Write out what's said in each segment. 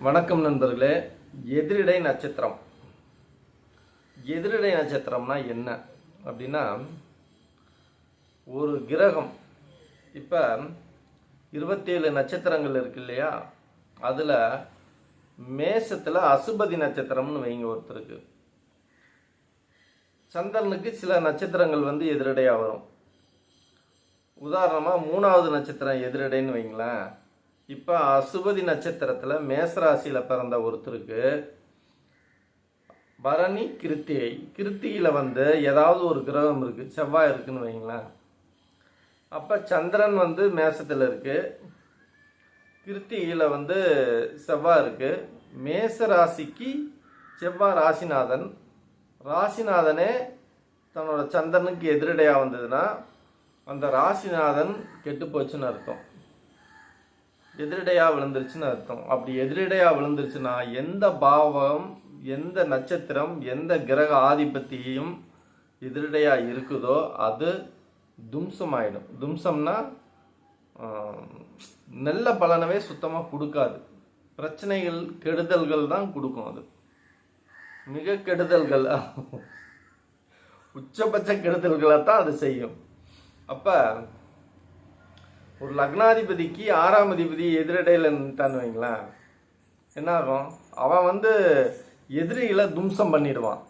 வணக்கம் நண்பர்களே. எதிரிடை நட்சத்திரம். எதிரிடை நட்சத்திரம்னா என்ன? அப்படின்னா ஒரு கிரகம். இப்போ இருபத்தேழு நட்சத்திரங்கள் இருக்கு இல்லையா? அதில் மேசத்தில் அசுபதி நட்சத்திரம்னு வைங்க ஒருத்தருக்கு. சந்திரனுக்கு சில நட்சத்திரங்கள் வந்து எதிரடையாக வரும். உதாரணமாக மூணாவது நட்சத்திரம் எதிரடைன்னு வைங்களேன். இப்போ அசுபதி நட்சத்திரத்தில் மேசராசியில் பிறந்த ஒருத்தருக்கு பரணி கிருத்திகை கிருத்திகையில் வந்து ஏதாவது ஒரு கிரகம் இருக்குது செவ்வாய் இருக்குன்னு வைங்களேன் அப்போ சந்திரன் வந்து மேசத்தில் இருக்குது கிருத்திகையில் வந்து செவ்வாய் இருக்குது மேச ராசிக்கு செவ்வாய் ராசிநாதன். ராசிநாதனே தன்னோட சந்திரனுக்கு எதிரடையாக வந்ததுன்னா அந்த ராசிநாதன் கெட்டு போச்சுன்னு அர்த்தம். எதிரடையாக விழுந்துருச்சுன்னு அர்த்தம். அப்படி எதிரடையாக விழுந்துருச்சுன்னா எந்த பாவம் எந்த நட்சத்திரம் எந்த கிரக ஆதிபத்தியம் எதிரடையாக இருக்குதோ அது தும்சமாயிடும். தும்சம்னா நல்ல பலனவே சுத்தமாக கொடுக்காது. பிரச்சனைகள் கெடுதல்கள் தான் கொடுக்கும் அது. மிக கெடுதல்கள். உச்சபட்ச கெடுதல்களை தான் அது செய்யும். அப்போ ஒரு லக்னாதிபதிக்கு ஆறாம் அதிபதி எதிரடையில் நின்ட்டான்னு வைங்களேன். என்ன ஆகும் அவன் வந்து எதிரிகளை தும்சம் பண்ணிடுவான்.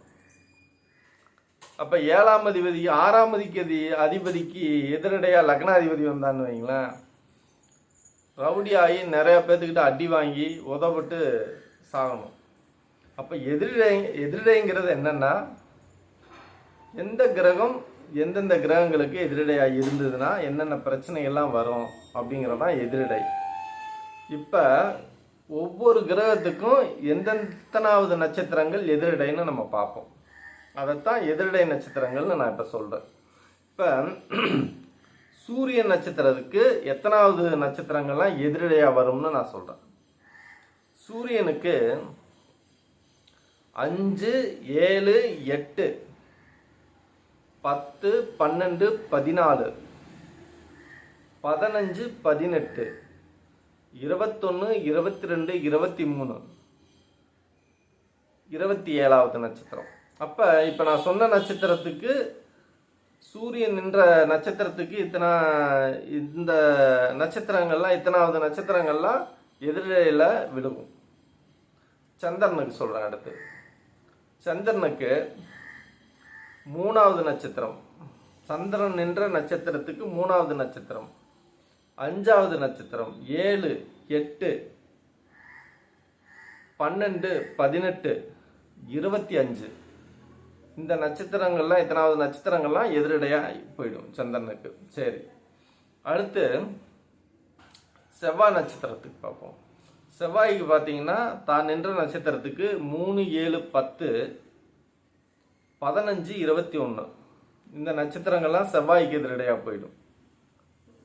அப்போ ஏழாம் அதிபதி ஆறாம் அதிபதி அதிபதிக்கு எதிரடையாக லக்னாதிபதி வந்தான்னு வைங்களேன். ரவுடி ஆகி நிறையா பேர்த்துக்கிட்ட அடி வாங்கி உதப்பட்டு சாகணும். அப்போ எதிரிடை எதிரிடைங்கிறது என்னென்னா எந்த கிரகம் எந்தெந்த கிரகங்களுக்கு எதிரிடையாக இருந்ததுன்னா என்னென்ன பிரச்சனைகள்லாம் வரும் அப்படிங்கிறதான் எதிரிடை. இப்போ ஒவ்வொரு கிரகத்துக்கும் எந்தெத்தனாவது நட்சத்திரங்கள் எதிரிடைன்னு நம்ம பார்ப்போம். அதைத்தான் எதிரிடை நட்சத்திரங்கள்னு நான் இப்போ சொல்கிறேன் இப்போ சூரிய நட்சத்திரத்துக்கு எத்தனாவது நட்சத்திரங்கள்லாம் எதிரிடையாக வரும்னு நான் சொல்கிறேன் சூரியனுக்கு அஞ்சு ஏழு எட்டு பத்து பன்னெண்டு பதினாலு. பதினஞ்சு பதினெட்டு. இருபத்தொன்று இருபத்தி ரெண்டு இருபத்தி மூணு இருபத்தி ஏழாவது நட்சத்திரம். அப்போ இப்போ நான் சொன்ன நட்சத்திரத்துக்கு சூரியன் நின்ற நட்சத்திரத்துக்கு இத்தனை இந்த நட்சத்திரங்கள்லாம் இத்தனாவது நட்சத்திரங்கள்லாம் எதிரில் விழுகும் சந்திரனுக்கு சொல்கிறேன் அடுத்து. சந்திரனுக்கு மூணாவது நட்சத்திரம். சந்திரன் நின்ற நட்சத்திரத்துக்கு மூணாவது நட்சத்திரம். அஞ்சாவது நட்சத்திரம். ஏழு எட்டு பன்னெண்டு பதினெட்டு இருபத்தி அஞ்சு. இந்த நட்சத்திரங்கள்லாம் இத்தனாவது நட்சத்திரங்கள்லாம் எதிரடையாக போயிடும் சந்திரனுக்கு. சரி. அடுத்து செவ்வாய் நட்சத்திரத்துக்கு பார்ப்போம். செவ்வாய்க்கு பார்த்தீங்கன்னா தான் நின்ற நட்சத்திரத்துக்கு மூணு ஏழு பத்து பதினஞ்சு இருபத்தி ஒன்று இந்த நட்சத்திரங்கள்லாம் செவ்வாய்க்கு எதிரடையாக போயிடும்.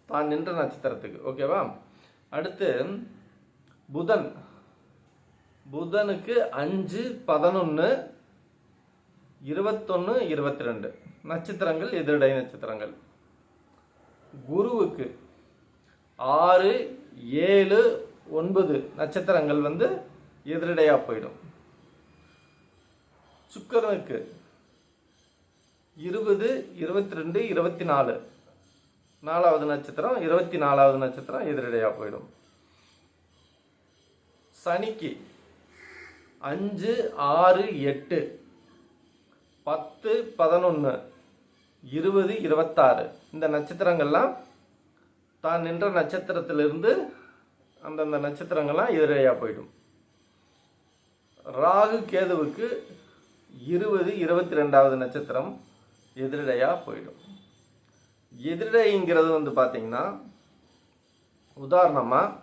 தான் நின்ற நட்சத்திரத்துக்கு. ஓகேவா அடுத்து புதன். புதனுக்கு அஞ்சு பதினொன்று இருபத்தொன்று இருபத்தி ரெண்டு நட்சத்திரங்கள் எதிரடை நட்சத்திரங்கள். குருவுக்கு ஆறு ஏழு ஒன்பது நட்சத்திரங்கள் வந்து எதிரடையாக போயிடும். சுக்கரனுக்கு இருபது இருபத்தி ரெண்டு இருபத்தி நாலு நாலாவது நட்சத்திரம் இருபத்தி நாலாவது நட்சத்திரம் எதிரடையாக போயிடும். சனிக்கு அஞ்சு ஆறு எட்டு பத்து பதினொன்று இருபது இருபத்தாறு. இந்த நட்சத்திரங்கள்லாம் தான் நின்ற நட்சத்திரத்திலிருந்து அந்தந்த நட்சத்திரங்கள்லாம் எதிரடையாக போயிடும். ராகு கேதுவுக்கு இருபது இருபத்தி ரெண்டாவது நட்சத்திரம். எதிரடையாக போயிடும். எதிரடைங்கிறது வந்து பார்த்தீங்கன்னா உதாரணமாக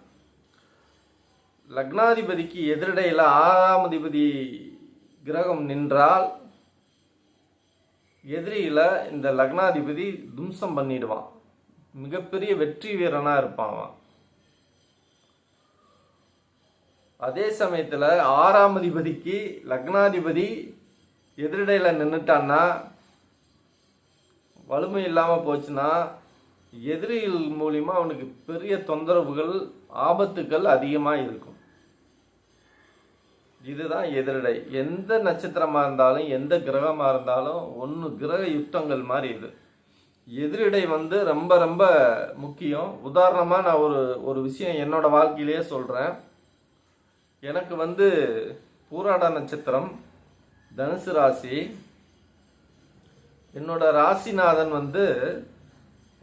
லக்னாதிபதிக்கு எதிரடையில் ஆறாம் அதிபதி கிரகம் நின்றால் எதிரியில் இந்த லக்னாதிபதி தும்சம் பண்ணிடுவான். மிகப்பெரிய வெற்றி வீரனாக இருப்பான் அவன். அதே சமயத்தில் ஆறாம் அதிபதிக்கு லக்னாதிபதி எதிரடையில் நின்றுட்டான்னா வலிமை இல்லாமல் போச்சுன்னா எதிரிகள் மூலிமா அவனுக்கு பெரிய தொந்தரவுகள் ஆபத்துக்கள் அதிகமாக இருக்கும். இதுதான் எதிரிடை. எந்த நட்சத்திரமாக இருந்தாலும் எந்த கிரகமாக இருந்தாலும் ஒன்று கிரக யுத்தங்கள் மாதிரி இது. எதிரிடை வந்து ரொம்ப ரொம்ப முக்கியம். உதாரணமாக நான் ஒரு ஒரு விஷயம் என்னோட வாழ்க்கையிலேயே சொல்கிறேன் எனக்கு வந்து பூராட நட்சத்திரம் தனுசு ராசி என்னோட ராசிநாதன் வந்து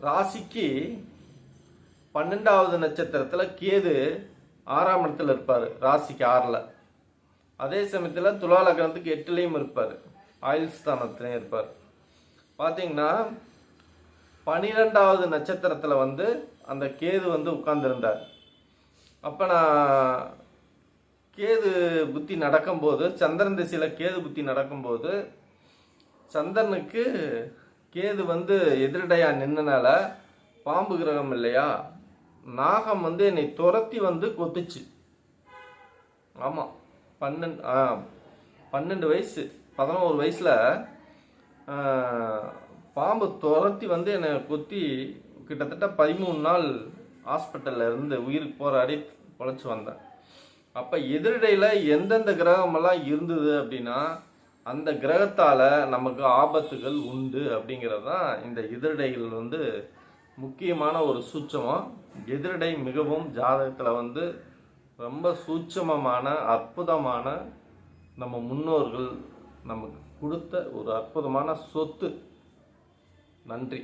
ராசிக்கு பன்னெண்டாவது நட்சத்திரத்தில் கேது ஆறாம் இடத்துல இருப்பார் ராசிக்கு ஆறில். அதே சமயத்தில் துலா லக்னத்துக்கு எட்டுலேயும் இருப்பார் ஆயுள் ஸ்தானத்துலேயும் இருப்பார். பார்த்தீங்கன்னா பனிரெண்டாவது நட்சத்திரத்தில் வந்து அந்த கேது வந்து உட்கார்ந்துருந்தார். அப்போ நான் கேது புத்தி நடக்கும்போது சந்திரன் திசையில் கேது புத்தி நடக்கும்போது சந்திரனுக்கு கேது வந்து எதிரடையாக நின்னனால பாம்பு கிரகம் இல்லையா? நாகம் வந்து என்னை துரத்தி வந்து கொத்துச்சு. ஆமாம் பன்னெண்டு ஆ பன்னெண்டு வயசு பதினோரு வயசில் பாம்பு துரத்தி வந்து என்னை கொத்தி கிட்டத்தட்ட பதிமூணு நாள் ஹாஸ்பிட்டலில் இருந்து உயிருக்கு போராடி பொழைச்சி வந்தேன். அப்போ எதிரடையில் எந்தெந்த கிரகமெல்லாம் இருந்தது அப்படின்னா அந்த கிரகத்தால் நமக்கு ஆபத்துகள் உண்டு அப்படிங்கிறது தான் இந்த எதிரடைகள் வந்து முக்கியமான ஒரு சூட்சமம். எதிரடை மிகவும் ஜாதகத்தில் வந்து ரொம்ப சூட்சமமான அற்புதமான நம்ம முன்னோர்கள் நமக்கு கொடுத்த ஒரு அற்புதமான சொத்து. நன்றி.